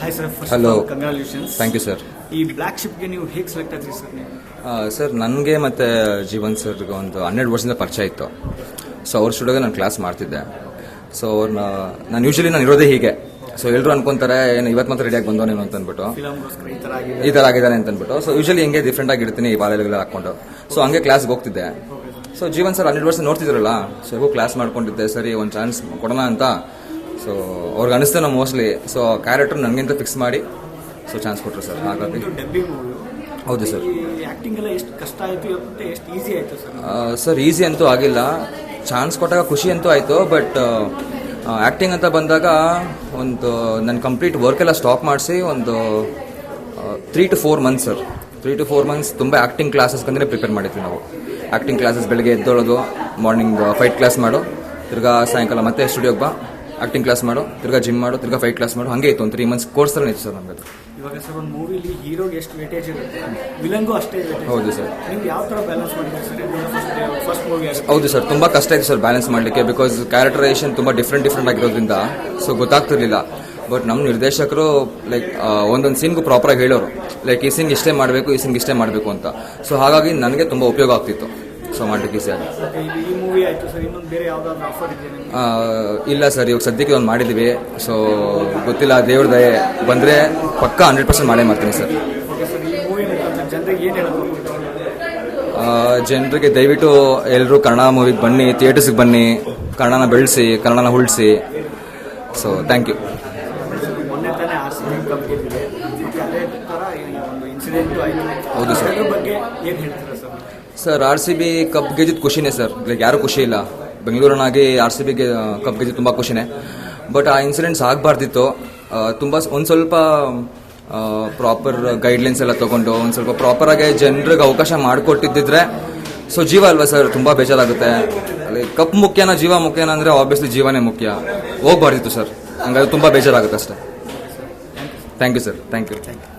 Hi sir hello. Congratulations thank you sir ಈ black ಶಿಪ್ಗೆ ನೀವು ಹೇಗೆ ಸೆಲೆಕ್ಟ್ ಆದ್ರಿ ಸರ್ ನೀವು ಸರ್ ನನಗೆ ಮತ್ತು ಜೀವನ್ ಸರ್ಗೆ ಒಂದು ಹನ್ನೆರಡು ವರ್ಷದಿಂದ ಪರಿಚಯ ಇತ್ತು. ಸೊ ಅವ್ರ ಸ್ಟುಡಿಯೋಗೆ ನಾನು ಕ್ಲಾಸ್ ಮಾಡ್ತಿದ್ದೆ. ಸೊ ಅವ್ರನ್ನ ನಾನು ಯೂಶಲಿ ನಾನು ಇರೋದೇ ಹೀಗೆ. ಸೊ ಎಲ್ಲರೂ ಅನ್ಕೊಂತಾರೆ ಏನು ಇವತ್ತು ಮಾತ್ರ ರೆಡಿಯಾಗಿ ಬಂದವನು ಅಂತ ಅಂದ್ಬಿಟ್ಟು ಈ ಥರ ಆಗಿದೆ. ಆಗಿದ್ದಾನೆ ಅಂತ ಅಂದ್ಬಿಟ್ಟು ಸೊ ಯೂಶಲಿ ಹಿಂಗೆ ಡಿಫ್ರೆಂಟ್ ಆಗಿರ್ತೀನಿ ಈ ಬಾಲೆಲ್ಲ ಹಾಕೊಂಡು ಸೊ ಹಂಗೆ ಕ್ಲಾಸ್ಗೆ ಹೋಗ್ತಿದ್ದೆ. ಸೊ ಜೀವನ್ ಸರ್ ಹನ್ನೆರಡು ವರ್ಷ ನೋಡ್ತಿದ್ರಲ್ಲ? ಸೊ ಹೇಗೂ ಕ್ಲಾಸ್ ಮಾಡ್ಕೊಂಡಿದ್ದೆ. ಸರಿ ಒಂದು ಚಾನ್ಸ್ ಕೊಡೋಣ ಅಂತ. ಸೊ ಅವ್ರಿಗೆ ಅನಿಸ್ತೇನೋ ಮೋಸ್ಟ್ಲಿ ಸೊ ಕ್ಯಾರೆಕ್ಟರ್ ನನಗಿಂತ ಫಿಕ್ಸ್ ಮಾಡಿ ಸೊ ಚಾನ್ಸ್ ಕೊಟ್ಟರು ಸರ್ ಹಾಗಾಗಿ. ಹೌದು ಸರ್ ಎಷ್ಟು ಕಷ್ಟ ಆಯಿತು ಮತ್ತೆ ಎಷ್ಟು ಈಸಿ ಆಯಿತು ಸರ್ ಸರ್ ಈಸಿ ಅಂತೂ ಆಗಿಲ್ಲ. ಚಾನ್ಸ್ ಕೊಟ್ಟಾಗ ಖುಷಿ ಅಂತೂ ಆಯಿತು ಬಟ್ ಆ್ಯಕ್ಟಿಂಗ್ ಅಂತ ಬಂದಾಗ ಒಂದು ನನ್ನ ಕಂಪ್ಲೀಟ್ ವರ್ಕೆಲ್ಲ ಸ್ಟಾಪ್ ಮಾಡಿಸಿ ಒಂದು three to four months sir three to four months ತುಂಬ ಆ್ಯಕ್ಟಿಂಗ್ ಕ್ಲಾಸಸ್ಗಂದ್ರೆ ಪ್ರಿಪೇರ್ ಮಾಡಿದ್ವಿ ನಾವು. ಆ್ಯಕ್ಟಿಂಗ್ ಕ್ಲಾಸಸ್ ಬೆಳಗ್ಗೆ ಎದ್ದೊಳೋದು ಮಾರ್ನಿಂಗ್ ಫೈಟ್ ಕ್ಲಾಸ್ ಮಾಡು. ತಿರ್ಗಾ ಸಾಯಂಕಾಲ ಮತ್ತೆ ಸ್ಟುಡಿಯೋಗೆ ಬಾ. ಆ್ಯಕ್ಟಿಂಗ್ ಕ್ಲಾಸ್ ಮಾಡು ತಿರ್ಗಾ ಜಿಮ್ ಮಾಡು ತಿರ್ಗಾ ಫೈಟ್ ಕ್ಲಾಸ್ ಮಾಡು ಹಾಗೆ ಇತ್ತು ಒಂದು ತ್ರೀ ಮಂತ್ಸ್ ಕೋರ್ಸ್ ಥರ ಇತ್ತು ಸರ್ ನಮಗೆ ಇವಾಗ ಸರ್ ಒಂದು ಮೂವಿಲಿ ಹೀರೋಗೆ ಎಷ್ಟು ವೇಟೇಜ್ ಇರುತ್ತೆ? ವಿಲನ್ಗೂ ಅಷ್ಟೇ ಹೌದು ಸರ್ ನೀವು ಯಾವ ಥರ ಬ್ಯಾಲೆನ್ಸ್ ಸರ್ ಫಸ್ಟ್ ಮೂವಿ ಹೌದು ಸರ್ ತುಂಬ ಕಷ್ಟ ಇತ್ತು ಸರ್ ಬ್ಯಾಲೆನ್ಸ್ ಮಾಡಲಿಕ್ಕೆ ಬಿಕಾಸ್ ಕ್ಯಾರೆಕ್ಟರೈಸೇಷನ್ ತುಂಬ ಡಿಫ್ರೆಂಟ್ ಡಿಫ್ರೆಂಟ್ ಆಗಿರೋದ್ರಿಂದ ಸೊ ಗೊತ್ತಾಗ್ತಿರ್ಲಿಲ್ಲ. ಬಟ್ ನಮ್ಮ ನಿರ್ದೇಶಕರು ಲೈಕ್ ಒಂದೊಂದು ಸೀನ್ಗೂ ಪ್ರಾಪರಾಗಿ ಹೇಳೋರು. ಲೈಕ್ ಈ ಸೀನ್ ಇಷ್ಟೇ ಮಾಡಬೇಕು ಈ ಸೀನ್ಗೆ ಇಷ್ಟೇ ಮಾಡಬೇಕು ಅಂತ. ಸೊ ಹಾಗಾಗಿ ನನಗೆ ತುಂಬ ಉಪಯೋಗ ಆಗ್ತಿತ್ತು. ಸೊ ಮಾಡಲಿಕ್ಕೆ ಈ ಮೂವಿ ಆಯಿತು ಸರ್ ಇನ್ನೊಂದು ಬೇರೆ ಯಾವುದಾದ್ರು ಆಫರ್ ಇದೆಯಾ ಇಲ್ಲ ಸರ್ ಇವಾಗ ಸದ್ಯಕ್ಕೆ ಒಂದು ಮಾಡಿದ್ದೀವಿ ಸೊ ಗೊತ್ತಿಲ್ಲ ದೇವ್ರ ದಯೆ ಬಂದರೆ ಪಕ್ಕ ಹಂಡ್ರೆಡ್ ಪರ್ಸೆಂಟ್ ಮಾಡೇ ಮಾಡ್ತೀನಿ ಸರ್. ಜನರಿಗೆ ಏನು ಹೇಳೋದು? ಜನರಿಗೆ ದಯವಿಟ್ಟು ಎಲ್ಲರೂ ಕನ್ನಡ ಮೂವಿಗೆ ಬನ್ನಿ ಥಿಯೇಟರ್ಸ್ಗೆ ಬನ್ನಿ ಕನ್ನಡನ ಬೆಳೆಸಿ ಕನ್ನಡನ ಉಳಿಸಿ. ಸೊ ಥ್ಯಾಂಕ್ ಯು ಹೌದು ಸರ್. ಬಗ್ಗೆ ಏನು ಹೇಳ್ತೀರಾ? Sir R C B cup ಗೆದ್ದಿದ್ದು ಖುಷಿನೇ ಸರ್. ಲೈಕ್ ಯಾರು ಖುಷಿ ಇಲ್ಲ. ಬೆಂಗಳೂರಿನಾಗಿ ಆರ್ ಸಿ ಬಿಗೆ ಕಪ್ ಗೆದ್ದಿದ್ದು ತುಂಬ ಖುಷಿನೇ. ಬಟ್ ಆ ಇನ್ಸಿಡೆಂಟ್ಸ್ ಆಗಬಾರ್ದಿತ್ತು. ತುಂಬ ಒಂದು ಸ್ವಲ್ಪ ಪ್ರಾಪರ್ ಗೈಡ್ಲೈನ್ಸ್ ಎಲ್ಲ ತೊಗೊಂಡು, ಒಂದು ಸ್ವಲ್ಪ ಪ್ರಾಪರಾಗಿ ಜನರಿಗೆ ಅವಕಾಶ ಮಾಡಿಕೊಟ್ಟಿದ್ದಿದ್ರೆ, ಸೊ ಜೀವ ಅಲ್ವಾ ಸರ್? ತುಂಬ ಬೇಜಾರಾಗುತ್ತೆ. ಲೈಕ್ ಕಪ್ ಮುಖ್ಯನ ಜೀವ ಮುಖ್ಯನ ಅಂದರೆ ಆಬ್ವಿಯಸ್ಲಿ ಜೀವನೇ ಮುಖ್ಯ. ಹೋಗ್ಬಾರ್ದಿತ್ತು ಸರ್. ಹಂಗಾಗಿ ತುಂಬ ಬೇಜಾರಾಗುತ್ತೆ ಅಷ್ಟೇ. Thank you sir thank you